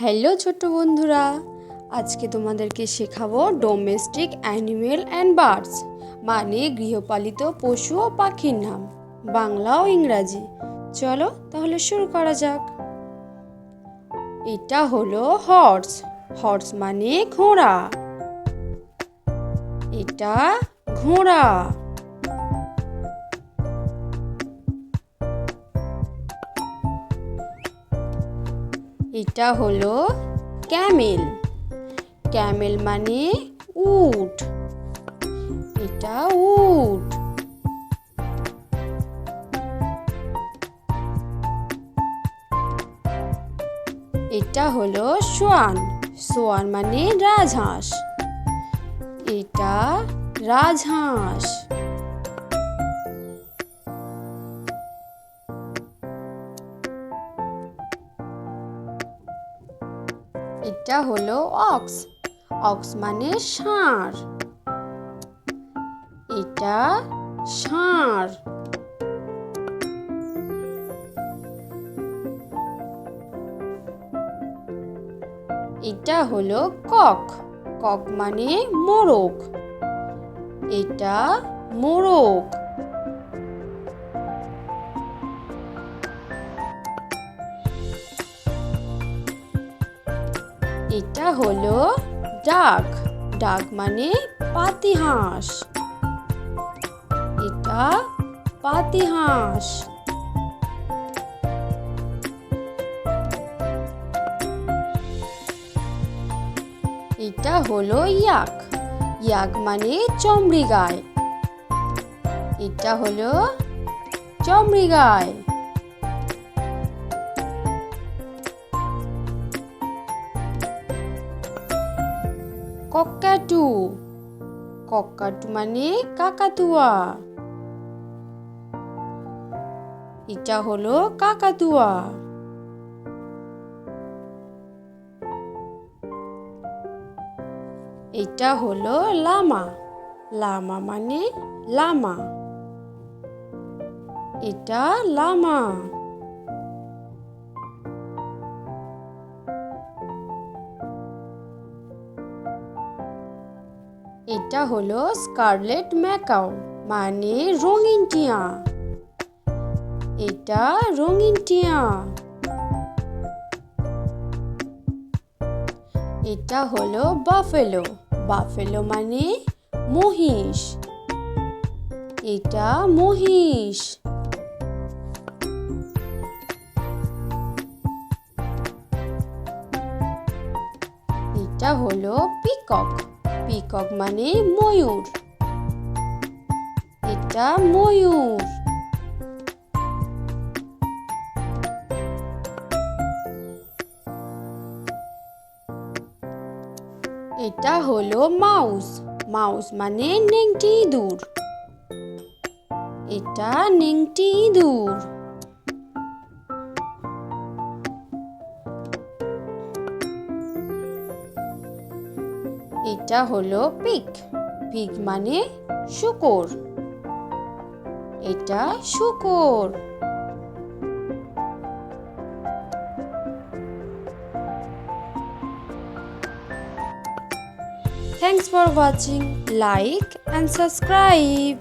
Hello ছোট্ট বন্ধুরা, আজকে তোমাদেরকে শেখাবো ডোমেস্টিক অ্যানিমেল অ্যান্ড বার্ডস মানে গৃহপালিত পশু ও পাখির নাম, বাংলা ও ইংরাজি। চলো তাহলে শুরু করা যাক। এটা হলো হর্স হর্স মানে ঘোড়া। এটা ঘোড়া। এটা হলো ক্যামেল। ক্যামেল মানে উট। এটা উট। এটা হলো সোয়ান। সোয়ান মানে রাজহাঁস। এটা রাজহাঁস। এটা হলো অক্স। অক্স মানে ষাঁড়। এটা ষাঁড়। এটা হলো কক। কক মানে মোরগ। এটা মোরগ। এটা হলো ডাক। ডাক মানে পাতিহাঁস। এটা পাতিহাঁস। এটা হলো ইয়াক। ইয়াক মানে চমড়ি গায় এটা হলো চমড়ি গায় কক্কাটু কক্কাটু মানে কাকাতুয়া। এটা হলো কাকাতুয়া। এটা হলো লামা। লামা মানে লামা। এটা লামা। এটা হলো স্কারলেট ম্যাকাও মানে রঙিন টিয়া। এটা রঙিন টিয়া। এটা হলো বাফেলো বাফেলো মানে মহিষ। এটা মহিষ। এটা হলো পিকক। পিকক মানে ময়ূর। এটা ময়ূর। এটা হলো মাউস। মাউস মানে নেংটি ইঁদুর। এটা নেংটি ইঁদুর। এটা হলো পিক পিক মানে শুকর। এটা শুকর। Thanks for watching like and subscribe